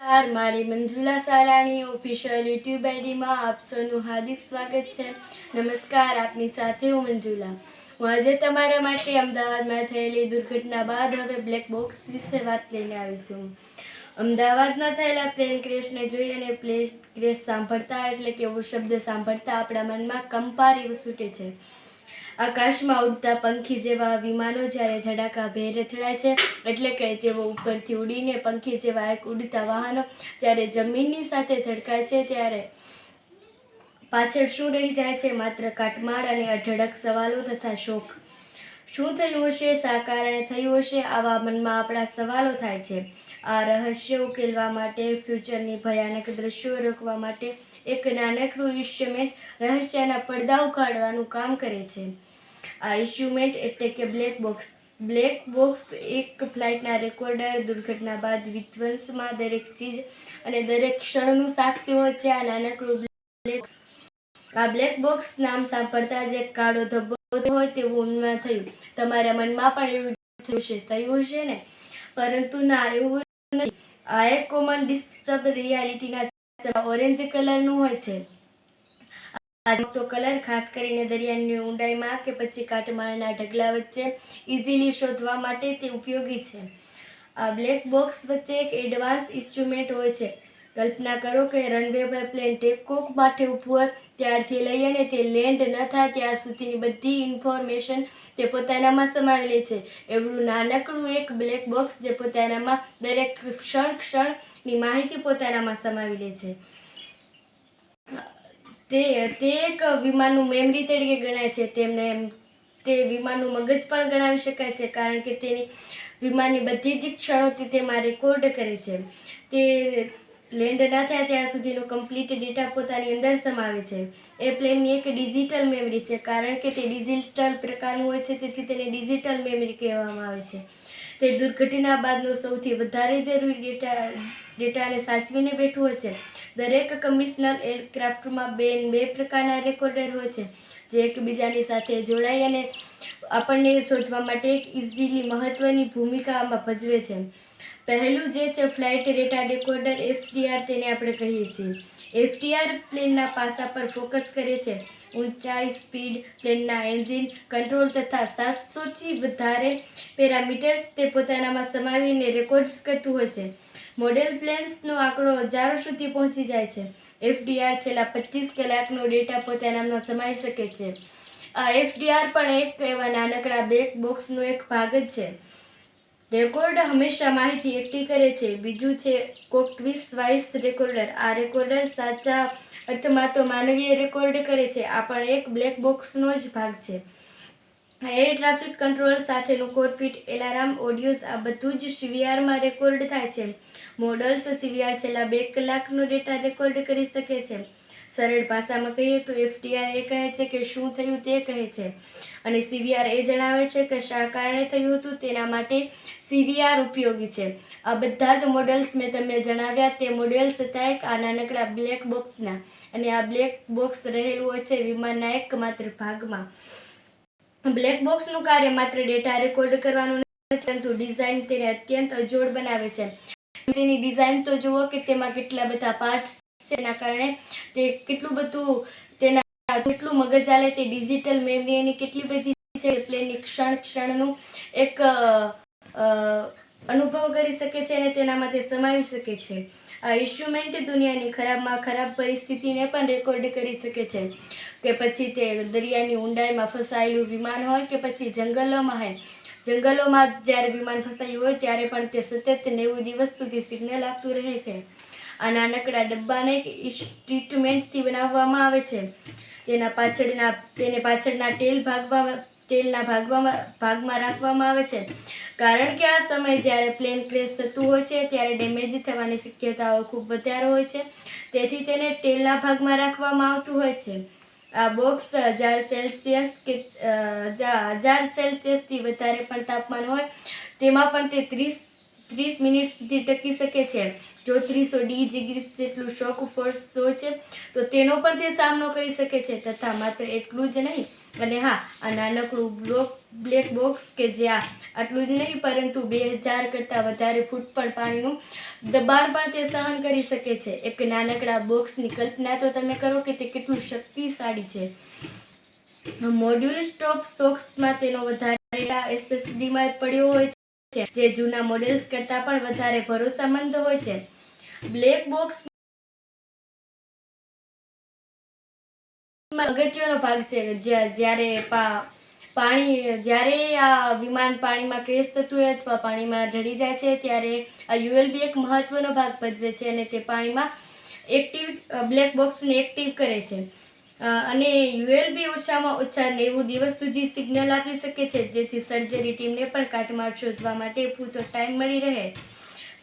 નમસ્કાર, મારી Manjula Salani official YouTube આઈડીમાં આપ સૌનું હાર્દિક સ્વાગત છે. નમસ્કાર, આપની સાથે હું મંજુલા. હું આજે તમારા માટે અમદાવાદમાં થયેલી દુર્ઘટના બાદ હવે બ્લેક બોક્સ વિશે વાત લઈને આવી છું. અમદાવાદમાં થયેલા પ્લેન ક્રેશને જોઈ અને પ્લેન ક્રેશ સાંભળતા એટલે કે એવો શબ્દ સાંભળતા આપણા મનમાં કંપારી છૂટે છે. આકાશમાં ઉડતા પંખી જેવા વિમાનો જ્યારે ધડાકા ભેર અથડાય છે, એટલે કે તેઓ ઉપરથી ઉડીને પંખી જેવા એક ઉડતા વાહનો જ્યારે જમીનની સાથે ધડકાય છે, ત્યારે પાછળ શું રહી જાય છે, માત્ર કાટમાળ અને અઢળક સવાલો તથા શોક. શું થયું હશે, શા કારણે થયું હશે, આવા મનમાં આપણા સવાલો થાય છે. આ રહસ્ય ઉકેલવા માટે, ફ્યુચરની ભયાનક દ્રશ્યો રોકવા માટે એક નાનકડું ઇન્સ્ટ્રુમેન્ટ રહસ્યના પડદા ઉખાડવાનું કામ કરે છે. આ ઇન્સ્ટ્રુમેન્ટ એટલે કે બ્લેક બોક્સ. બ્લેક બોક્સ એક ફ્લાઇટના રેકોર્ડર, દુર્ઘટના બાદ વિધ્વંસમાં દરેક ચીજ અને દરેક ક્ષણનું સાક્ષી હોય છે. આ નાનકડું બ્લેક આ બ્લેક બોક્સ નામ સાંભળતા જ એક કાળો ધબ્બો હોય તેવું ના થયું. તમારા મનમાં પણ એવું થયું છે, થયું હશે ને? પરંતુ ના, એવું નથી. આ એક કોમન ડિસ્ટર્બ રિયાલિટીના ઓરેન્જ કલરનું હોય છે. તો કલર ખાસ કરીને દરિયાની ઊંડાઈમાં કે પછી કાટમાળના ઢગલા વચ્ચે ઇઝીલી શોધવા માટે તે ઉપયોગી છે. આ બ્લેક બોક્સ વચ્ચે એક એડવાન્સ ઇન્સ્ટ્રુમેન્ટ હોય છે. કલ્પના કરો કે રનવે પર પ્લેન ટેકઓફ માટે ઊભું હોય ત્યારથી લઈ અને તે લેન્ડ ન થાય ત્યાં સુધીની બધી ઇન્ફોર્મેશન તે પોતાનામાં સમાવી લે છે. એવડું નાનકડું એક બ્લેક બોક્સ જે પોતાનામાં દરેક ક્ષણ ક્ષણની માહિતી પોતાનામાં સમાવી લે છે. તે તે એક વિમાનનું મેમરી તરીકે ગણાય છે. તેમને તે વિમાનનું મગજ પણ ગણાવી શકાય છે કારણ કે તેની વિમાનની બધી જ ક્ષણોથી તેમાં રેકોર્ડ કરે છે. તે લેન્ડ ના થાય ત્યાં સુધીનો કમ્પ્લીટ ડેટા પોતાની અંદર સમાવે છે. એ પ્લેનની એક ડિજિટલ મેમરી છે, કારણ કે તે ડિજિટલ પ્રકારનું હોય છે, તેથી તેને ડિજિટલ મેમરી કહેવામાં આવે છે. તે દુર્ઘટના બાદનો સૌથી વધારે જરૂરી ડેટા ડેટાને સાચવીને બેઠું હોય છે. દરેક કમિશનલ એરક્રાફ્ટમાં બે બે પ્રકારના રેકોર્ડર હોય છે, જે એકબીજાની સાથે જોડાઈ અને આપણને શોધવા માટે એક ઇઝીલી મહત્ત્વની ભૂમિકામાં ભજવે છે. પહેલું જે છે ફ્લાઇટ ડેટા ડિકોડર એફડીઆર તેને આપણે કહીએ છીએ. એફડીઆર પ્લેનના પાસા પર ફોકસ કરે છે. ઊંચાઈ સ્પીડ પ્લેનના એન્જિન કંટ્રોલ તથા સાતસોથી વધારે પેરામીટર્સ તે પોતાનામાં સમાવીને રેકોર્ડ્સ કરતું હોય છે. મોડેલ પ્લેન્સનો આંકડો હજારો સુધી પહોંચી જાય છે. એફડીઆર છેલ્લા પચીસ કલાકનો ડેટા પોતાનામાં સમાવી શકે છે. આ એફડીઆર પણ એક એવા નાનકડા બ્લેક બોક્સનો એક ભાગ જ છે. રેકોર્ડ હંમેશા માહિતી એકઠી કરે છે. બીજું છે કોકવિસ વાઇસ રેકોર્ડર. આ રેકોર્ડર સાચા અર્થમાં તો માનવીય રેકોર્ડ કરે છે. આ પણ એક બ્લેક બોક્સનો જ ભાગ છે. એર ટ્રાફિક કંટ્રોલ સાથેનું કોર્પિટ એલાર્મ ઓડિયોઝ આ બધું જ સીવીઆરમાં રેકોર્ડ થાય છે. મોડલ્સ સીવીઆર છેલ્લા બે કલાકનો ડેટા રેકોર્ડ કરી શકે છે. સરળ ભાષામાં કહીએ તો એફટીઆર એ કહે છે કે શું થયું તે કહે છે. અને સીવીઆર એ જણાવે છે કે શા કારણે થયું હતું તેના માટે સીવીઆર ઉપયોગી છે. આ બધા જ મોડલ્સ મેં તમને જણાવ્યા તે મોડેલ્સ હતા એક આ નાનકડા બ્લેક બોક્સના અને આ બ્લેક બોક્સ રહેલું હોય છે વિમાનના એકમાત્ર ભાગમાં. બ્લેક બોક્સનું કાર્ય માત્ર ડેટા રેકોર્ડ કરવાનું નથી, પરંતુ ડિઝાઇન તેને અત્યંત અજોડ બનાવે છે. તેની ડિઝાઇન તો જુઓ કે તેમાં કેટલા બધા પાર્ટ્સ છે એના કારણે તે કેટલું બધું તેના કેટલું મગજ ચાલે તે ડિજિટલ મેમરી એની કેટલી બધી છે પ્લેનની ક્ષણ ક્ષણનું એક અનુભવ કરી શકે છે અને તેનામાં તે સમાવી શકે છે. આ ઇન્સ્ટ્રુમેન્ટ દુનિયાની ખરાબમાં ખરાબ પરિસ્થિતિને પણ રેકોર્ડ કરી શકે છે. કે પછી તે દરિયાની ઊંડાઈમાં ફસાયેલું વિમાન હોય કે પછી જંગલોમાં હોય. જંગલોમાં જ્યારે વિમાન ફસાયું હોય ત્યારે પણ તે સતત નેવું દિવસ સુધી સિગ્નલ આપતું રહે છે. આ નાનકડા ડબ્બાને ટ્રીટમેન્ટથી બનાવવામાં આવે છે. તેના પાછળના તેને પાછળના ટેલ ભાગવામાં તેલના ભાગવામાં ભાગમાં રાખવામાં આવે છે. કારણ કે આ સમય જ્યારે પ્લેન ક્રેશ થતું હોય છે, ત્યારે ડેમેજ થવાની શક્યતાઓ ખૂબ વધારે હોય છે. તેથી તેને તેલના ભાગમાં રાખવામાં આવતું હોય છે. આ બોક્સ હજાર સેલ્સિયસ કે હજાર સેલ્સિયસથી વધારે પણ તાપમાન હોય. તેમાં પણ તે ત્રીસ ત્રીસ મિનિટ સુધી ટકી શકે છે. જો ત્રીસો ડી ડિગ્રી જેટલું શોક ફોર્સ હોય છે, તો તેનો પણ તે સામનો કરી શકે છે, તથા માત્ર એટલું જ નહીં. અને હા આ નાનકડું બ્લોક, બ્લેક બોક્સ કે જ્યાં આટલું જ નહીં, પરંતુ બે હજાર કરતાં વધારે ફૂટ પણ પાણીનું દબાણ પણ તે સહન કરી શકે છે. એક નાનકડા બોક્સની કલ્પના તો તમે કરો કે તે કેટલું શક્તિશાળી છે. મોડ્યુલ સ્ટોપ સોક્સમાં તેનો વધારે એસએસડીમાં પડ્યો હોય છે, જે જૂના મોડેલ્સ કરતાં પણ વધારે ભરોસામંદ હોય છે. બ્લેક બોક્સ અગત્યનો ભાગ છે. જ્યારે પાણી, જ્યારે આ વિમાન પાણીમાં ક્રેશ થતું હોય અથવા પાણીમાં ઢળી જાય છે, ત્યારે આ યુએલબી એક મહત્વનો ભાગ ભજવે છે અને તે પાણીમાં એક્ટિવ, બ્લેક બોક્સને એક્ટિવ કરે છે. અને યુએલબી ઓછામાં ઓછા નેવું દિવસ સુધી સિગ્નલ આપી શકે છે. જેથી સર્જરી ટીમને પણ કાટમાળ શોધવા માટે પૂરતો ટાઈમ મળી રહે.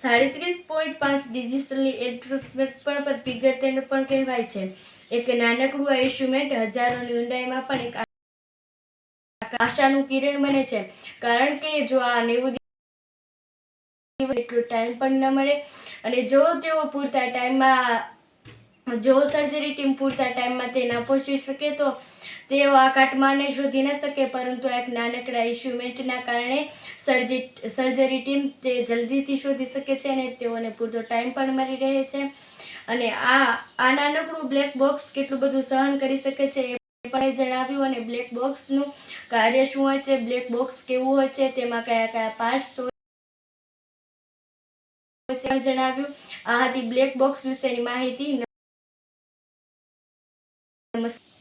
સાડત્રીસ પોઈન્ટ પાંચ ડિજિટલની એલ્ટ્રોસ્મેટ પણ પિગર તેને પણ કહેવાય છે. એક નાનકડું આ ઇન્સ્ટ્રુમેન્ટ હજારોની ઊંડાઈમાં પણ એક આશાનું કિરણ બને છે. કારણ કે જો આ નેવું એટલો ટાઈમ પણ ન મળે અને જો તેઓ પૂરતા ટાઈમમાં જો સર્જરી ટીમ પૂરતા ટાઈમમાં તે ના પહોંચી શકે તો તેઓ આ કાટમાળને શોધી ન શકે. પરંતુ એક નાનકડા ઇન્સ્ટ્રુમેન્ટના કારણે સર્જી સર્જરી ટીમ તે જલ્દીથી શોધી શકે છે અને તેઓને પૂરતો ટાઈમ પણ મળી રહે છે. અને આ આ નાનકડું બ્લેક બોક્સ કેટલું બધું સહન કરી શકે છે એ પણ જણાવ્યું અને બ્લેક બોક્સનું કાર્ય શું હોય છે? બ્લેક બોક્સ કેવું હોય છે? તેમાં કયા કયા પાર્ટ્સ હોય છે? જણાવ્યું. આ હતી બ્લેક બોક્સ વિશેની માહિતી. નમસ્કાર